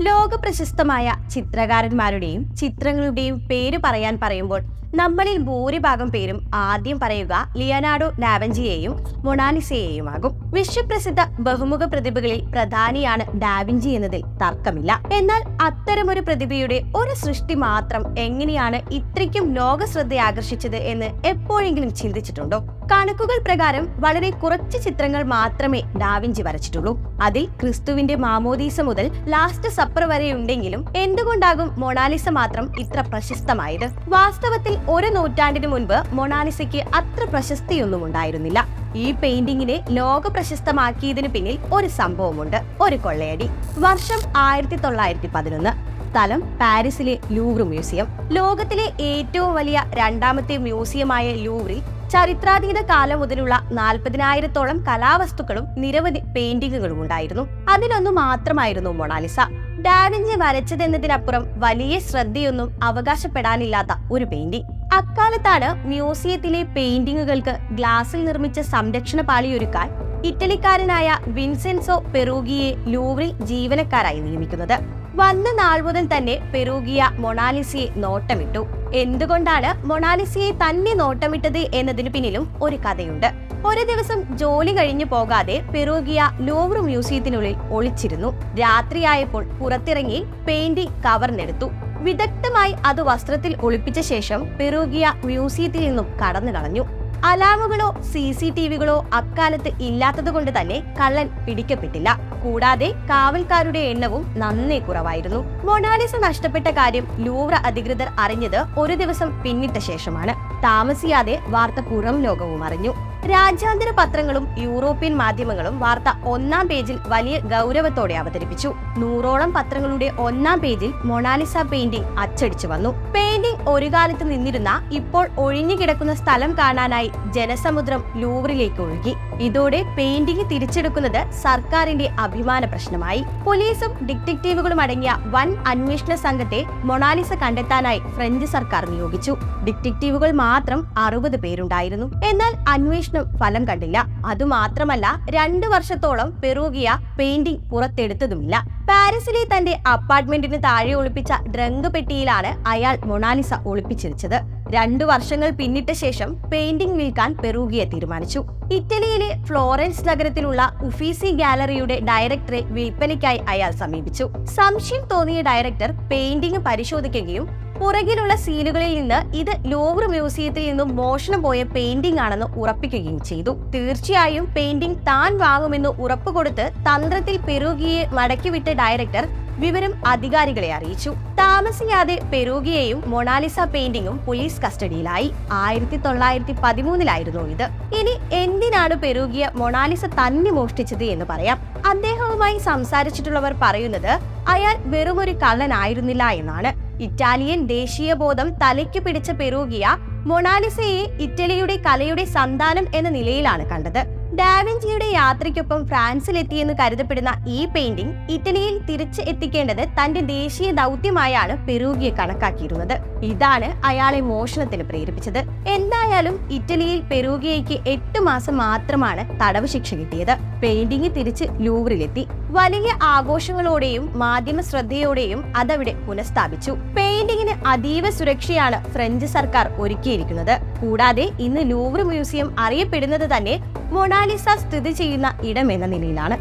ലോക പ്രശസ്തമായ ചിത്രകാരന്മാരുടെയും ചിത്രങ്ങളുടെയും പേര് പറയാൻ പറയുമ്പോൾ നമ്മളിൽ ഭൂരിഭാഗം പേരും ആദ്യം പറയുക ലിയനാർഡോ ഡാവിഞ്ചിയെയും മൊണാലിസയെയുമാകും. വിശ്വപ്രസിദ്ധ ബഹുമുഖ പ്രതിഭകളിൽ പ്രധാനിയാണ് ഡാവിഞ്ചി എന്നതിൽ തർക്കമില്ല. എന്നാൽ അത്തരമൊരു പ്രതിഭയുടെ ഒരു സൃഷ്ടി മാത്രം എങ്ങനെയാണ് ഇത്രയ്ക്കും ലോക ശ്രദ്ധ ആകർഷിച്ചത് എന്ന് എപ്പോഴെങ്കിലും ചിന്തിച്ചിട്ടുണ്ടോ? കണക്കുകൾ പ്രകാരം വളരെ കുറച്ച് ചിത്രങ്ങൾ മാത്രമേ ഡാവിഞ്ചി വരച്ചിട്ടുള്ളൂ. അതിൽ ക്രിസ്തുവിന്റെ മാമോദീസ മുതൽ ലാസ്റ്റ് സപ്പർ വരെയുണ്ടെങ്കിലും എന്തുകൊണ്ടാകും മൊണാലിസ മാത്രം ഇത്ര പ്രശസ്തമായത്? വാസ്തവത്തിൽ ഒരു നൂറ്റാണ്ടിന് മുൻപ് മൊണാലിസയ്ക്ക് അത്ര പ്രശസ്തിയൊന്നും ഉണ്ടായിരുന്നില്ല. ഈ പെയിന്റിങ്ങിനെ ലോക പ്രശസ്തമാക്കിയതിന് പിന്നിൽ ഒരു സംഭവമുണ്ട്. ഒരു കൊള്ളയടി. വർഷം ആയിരത്തി തൊള്ളായിരത്തി പതിനൊന്ന് സ്ഥലം പാരീസിലെ ലൂവ്ര മ്യൂസിയം. ലോകത്തിലെ ഏറ്റവും വലിയ രണ്ടാമത്തെ മ്യൂസിയമായ ലൂവ്രിൽ ചരിത്രാതീത കാലം മുതലുള്ള നാൽപ്പതിനായിരത്തോളം കലാവസ്തുക്കളും നിരവധി പെയിന്റിങ്ങുകളും ഉണ്ടായിരുന്നു. അതിലൊന്നു മാത്രമായിരുന്നു മൊണാലിസ. ഡാവിഞ്ചി വരച്ചതെന്നതിനപ്പുറം വലിയ ശ്രദ്ധയൊന്നും അവകാശപ്പെടാനില്ലാത്ത ഒരു പെയിന്റിംഗ് അക്കാലത്താണ് മ്യൂസിയത്തിലെ പെയിന്റിങ്ങുകൾക്ക് ഗ്ലാസിൽ നിർമ്മിച്ച സംരക്ഷണ പാളിയൊരുക്കാൻ ഇറ്റലിക്കാരനായ വിൻസെൻസോ പെറൂഗിയെ ലൂവറിൽ ജീവനക്കാരായി നിയമിക്കുന്നത്. വന്ന നാൾ മുതൽ തന്നെ പെറൂഗിയ മൊണാലിസയെ നോട്ടമിട്ടു. എന്തുകൊണ്ടാണ് മൊണാലിസയെ തന്നെ നോട്ടമിട്ടത് എന്നതിനു പിന്നിലും ഒരു കഥയുണ്ട്. ഒരു ദിവസം ജോലി കഴിഞ്ഞു പോകാതെ പെറൂഗിയ ലൂവർ മ്യൂസിയത്തിനുള്ളിൽ ഒളിച്ചിരുന്നു. രാത്രിയായപ്പോൾ പുറത്തിറങ്ങി പെയിന്റിംഗ് കവർന്നെടുത്തു വിദഗ്ധമായി അത് വസ്ത്രത്തിൽ ഒളിപ്പിച്ച ശേഷം പെറൂഗിയ മ്യൂസിയത്തിൽ നിന്നും കടന്നു കളഞ്ഞു. അലാമുകളോ സി സി ടി വികളോ അക്കാലത്ത് ഇല്ലാത്തത് കൊണ്ട് തന്നെ കള്ളൻ പിടിക്കപ്പെട്ടില്ല. കൂടാതെ കാവൽക്കാരുടെ എണ്ണവും നന്നേ കുറവായിരുന്നു. മൊണാലിസ നഷ്ടപ്പെട്ട കാര്യം ലൂവ്ര അധികൃതർ അറിഞ്ഞത് ഒരു ദിവസം പിന്നിട്ട ശേഷമാണ്. താമസിയാതെ വാർത്ത പുറം ലോകവും അറിഞ്ഞു. രാജ്യാന്തര പത്രങ്ങളും യൂറോപ്യൻ മാധ്യമങ്ങളും വാർത്ത ഒന്നാം പേജിൽ വലിയ ഗൗരവത്തോടെ അവതരിപ്പിച്ചു. നൂറോളം പത്രങ്ങളുടെ ഒന്നാം പേജിൽ മൊണാലിസ പെയിന്റിംഗ് അച്ചടിച്ചു വന്നു. പെയിന്റിംഗ് ഒരു കാലത്ത് നിന്നിരുന്ന ഇപ്പോൾ ഒഴിഞ്ഞുകിടക്കുന്ന സ്ഥലം കാണാനായി ജനസമുദ്രം ലൂവറിലേക്ക് ഒഴുകി. ഇതോടെ പെയിന്റിംഗ് തിരിച്ചെടുക്കുന്നത് സർക്കാരിന്റെ അഭിമാന പ്രശ്നമായി. പോലീസും ഡിറ്റക്റ്റീവുകളും അടങ്ങിയ വൻ അന്വേഷണ സംഘത്തെ മൊണാലിസ കണ്ടെത്താനായി ഫ്രഞ്ച് സർക്കാർ നിയോഗിച്ചു. ഡിറ്റക്റ്റീവുകൾ മാത്രം അറുപത് പേരുണ്ടായിരുന്നു. എന്നാൽ അന്വേഷണം ഫലം കണ്ടില്ല. അതുമാത്രമല്ല രണ്ടു വർഷത്തോളം പെറുകിയ പെയിന്റിംഗ് പുറത്തെടുത്തതുമില്ല. പാരീസിലെ തന്റെ അപ്പാർട്ട്മെന്റിന് താഴെ ഒളിപ്പിച്ച ഡ്രങ്ക് പെട്ടിയിലാണ് അയാൾ മൊണാലിസ ഒളിപ്പിച്ചിരിച്ചത്. രണ്ടു വർഷങ്ങൾ പിന്നിട്ട ശേഷം പെയിന്റിംഗ് വിൽക്കാൻ പെറൂഗിയെ തീരുമാനിച്ചു. ഇറ്റലിയിലെ ഫ്ലോറൻസ് നഗരത്തിലുള്ള ഉഫീസി ഗാലറിയുടെ ഡയറക്ടറെ വിൽപ്പനയ്ക്കായി അയാൾ സമീപിച്ചു. സംശയം തോന്നിയ ഡയറക്ടർ പെയിന്റിംഗ് പരിശോധിക്കുകയും പുറകിലുള്ള സീനുകളിൽ നിന്ന് ഇത് ലോവർ മ്യൂസിയത്തിൽ നിന്നും മോഷണം പോയ പെയിന്റിംഗ് ആണെന്ന് ഉറപ്പിക്കുകയും ചെയ്തു. തീർച്ചയായും പെയിന്റിംഗ് താൻ വാങ്ങുമെന്ന് ഉറപ്പുകൊടുത്ത് തന്ത്രത്തിൽ പെരുകിയെ മടക്കിവിട്ട ഡയറക്ടർ വിവരം അധികാരികളെ അറിയിച്ചു. താമസിയാതെ പെരൂഗിയെയും മൊണാലിസ പെയിന്റിംഗും പോലീസ് കസ്റ്റഡിയിലായി ആയിരത്തി തൊള്ളായിരത്തി പതിമൂന്നിലായിരുന്നു ഇത്. ഇനി എന്തിനാണ് പെരൂഗിയ മൊണാലിസ തന്നെ മോഷ്ടിച്ചത് എന്ന് പറയാം. അദ്ദേഹവുമായി സംസാരിച്ചിട്ടുള്ളവർ പറയുന്നത് അയാൾ വെറുമൊരു കള്ളനായിരുന്നില്ല എന്നാണ്. ഇറ്റാലിയൻ ദേശീയ ബോധം തലയ്ക്ക് പിടിച്ച പെറൂഗിയ മൊണാലിസയെ ഇറ്റലിയുടെ കലയുടെ സന്താനം എന്ന നിലയിലാണ് കണ്ടത്. ഡാവിഞ്ചിയുടെ യാത്രയ്ക്കൊപ്പം ഫ്രാൻസിലെത്തിയെന്ന് കരുതപ്പെടുന്ന ഈ പെയിന്റിംഗ് ഇറ്റലിയിൽ തിരിച്ച് എത്തിക്കേണ്ടത് തന്റെ ദേശീയ ദൗത്യമായാണ് പെറൂഗിയെ കണക്കാക്കിയിരുന്നത്. ഇതാണ് അയാളെ മോഷണത്തിന് പ്രേരിപ്പിച്ചത്. എന്തായാലും ഇറ്റലിയിൽ പെരൂഗിയയ്ക്ക് എട്ട് മാസം മാത്രമാണ് തടവ് ശിക്ഷ കിട്ടിയത്. പെയിന്റിംഗ് തിരിച്ച് ലൂവറിലെത്തി. വലിയ ആഘോഷങ്ങളോടെയും മാധ്യമ ശ്രദ്ധയോടെയും അതവിടെ പുനഃസ്ഥാപിച്ചു. പെയിന്റിങ്ങിന് അതീവ സുരക്ഷയാണ് ഫ്രഞ്ച് സർക്കാർ ഒരുക്കിയിരിക്കുന്നത്. കൂടാതെ ഇന്ന് ലൂവർ മ്യൂസിയം അറിയപ്പെടുന്നത് തന്നെ മൊണാലിസ സ്ഥിതി ചെയ്യുന്ന ഇടം എന്ന നിലയിലാണ്.